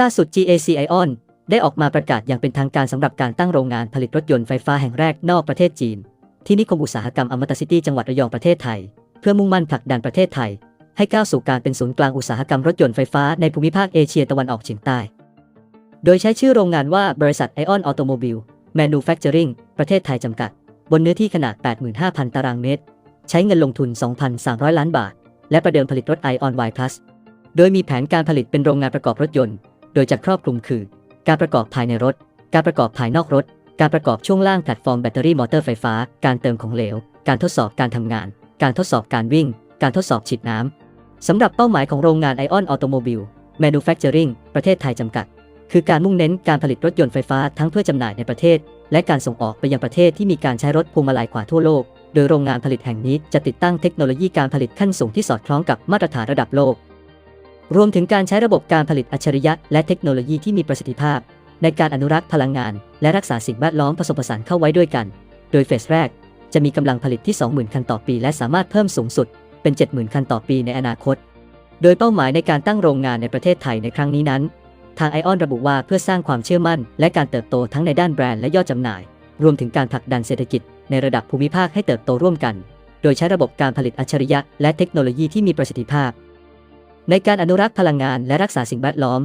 ล่าสุด GAC Ion ได้ออกมาประกาศอย่างเป็นทางการสำหรับการตั้งโรงงานผลิตรถยนต์ไฟฟ้าแห่งแรกนอกประเทศจีน ที่นิคมอุตสาหกรรมอมตะซิตี้จังหวัดระยองประเทศไทย เพื่อมุ่งมั่นผลักดันประเทศไทย ให้ก้าวสู่การเป็นศูนย์กลางอุตสาหกรรมรถยนต์ไฟฟ้าในภูมิภาคเอเชียตะวันออกเฉียงใต้ โดยใช้ชื่อโรงงานว่าบริษัท Ion Automobile Manufacturing ประเทศไทยจำกัด บนเนื้อที่ขนาด 85,000 ตารางเมตร ใช้เงินลงทุน 2,300 ล้านบาท และประเดิมผลิตรถ Ion Y Plus โดยมีแผนการผลิตเป็นโรงงานประกอบรถยนต์ โดยจะครอบคลุมคือ การประกอบภายในรถ การประกอบภายนอกรถ การประกอบช่วงล่างแพลตฟอร์มแบตเตอรี่มอเตอร์ไฟฟ้า การเติมของเหลว การทดสอบการทำงาน การทดสอบการวิ่ง การทดสอบฉีดน้ำสำหรับเป้าหมายของโรงงาน Ion Automobile Manufacturing ประเทศไทยจำกัด คือการมุ่งเน้นการผลิตรถยนต์ไฟฟ้าทั้งเพื่อจำหน่ายในประเทศ และการส่งออกไปยังประเทศที่มีการใช้รถพวงมาลัยขวาทั่วโลก โดยโรงงานผลิตแห่งนี้จะติดตั้งเทคโนโลยีการผลิตขั้นสูงที่สอดคล้องกับมาตรฐานระดับโลก รวมถึงการใช้ระบบการผลิตอัจฉริยะ และเทคโนโลยีที่มีประสิทธิภาพ ในการอนุรักษ์พลังงาน และรักษาสิ่งแวดล้อมผสมผสานเข้าไว้ด้วยกัน โดยเฟสแรก จะมีกำลังผลิตที่ 20,000 คันต่อปี และสามารถเพิ่มสูงสุด เป็น 70,000 คันต่อปีในอนาคต โดยเป้าหมายในการตั้งโรงงานในประเทศไทยในครั้งนี้นั้น ทางไอออนระบุว่าเพื่อสร้างความเชื่อมั่น และการเติบโตทั้งในด้านแบรนด์และยอดจำหน่าย รวมถึงการผลักดันเศรษฐกิจ ในระดับภูมิภาคให้เติบโตร่วมกัน โดยใช้ระบบการผลิตอัจฉริยะ และเทคโนโลยีที่มีประสิทธิภาพ ในการอนุรักษ์พลังงานและรักษาสิ่งแวดล้อม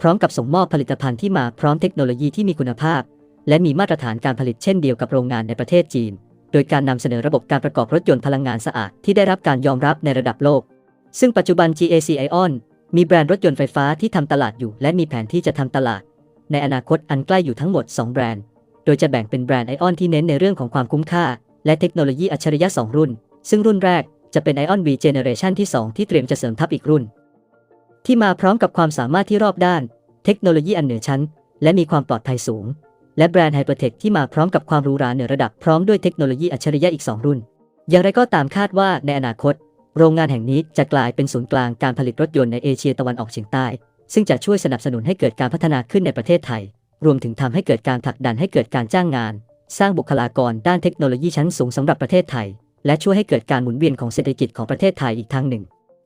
พร้อมกับส่งมอบผลิตภัณฑ์ที่มาพร้อมเทคโนโลยีที่มีคุณภาพ และมีมาตรฐานการผลิตเช่นเดียวกับโรงงานในประเทศจีน โดยการนำเสนอระบบการประกอบรถยนต์พลังงานสะอาดที่ได้รับการยอมรับในระดับโลก ซึ่งปัจจุบัน GAC Ion มีแบรนด์รถยนต์ไฟฟ้าที่ทำตลาดอยู่ และมีแผนที่จะทำตลาด ในอนาคตอันใกล้อยู่ทั้งหมด 2 แบรนด์ โดยจะแบ่งเป็นแบรนด์ Ion ที่เน้นในเรื่องของความคุ้มค่า และเทคโนโลยีอัจฉริยะ 2 รุ่น ซึ่งรุ่นแรกจะเป็น Ion V Generation ที่ 2 ที่เตรียมจะเสริมทับอีกรุ่น ที่มาพร้อมกับความสามารถที่รอบด้าน เทคโนโลยีอันเหนือชั้น และมีความปลอดภัยสูง และแบรนด์ Hypertech ที่มาพร้อมกับความหรูหราเหนือระดับพร้อมด้วยเทคโนโลยีอัจฉริยะอีก 2 รุ่น อย่างไรก็ตามคาดว่าในอนาคต โรงงานแห่งนี้จะกลายเป็นศูนย์กลางการผลิตรถยนต์ในเอเชียตะวันออกเฉียงใต้ ซึ่งจะช่วยสนับสนุนให้เกิดการพัฒนาขึ้นในประเทศไทย รวมถึงทำให้เกิดการผลักดันให้เกิดการจ้างงาน สร้างบุคลากรด้านเทคโนโลยีชั้นสูงสำหรับประเทศไทย และช่วยให้เกิดการหมุนเวียนของเศรษฐกิจของประเทศไทยอีกทางหนึ่ง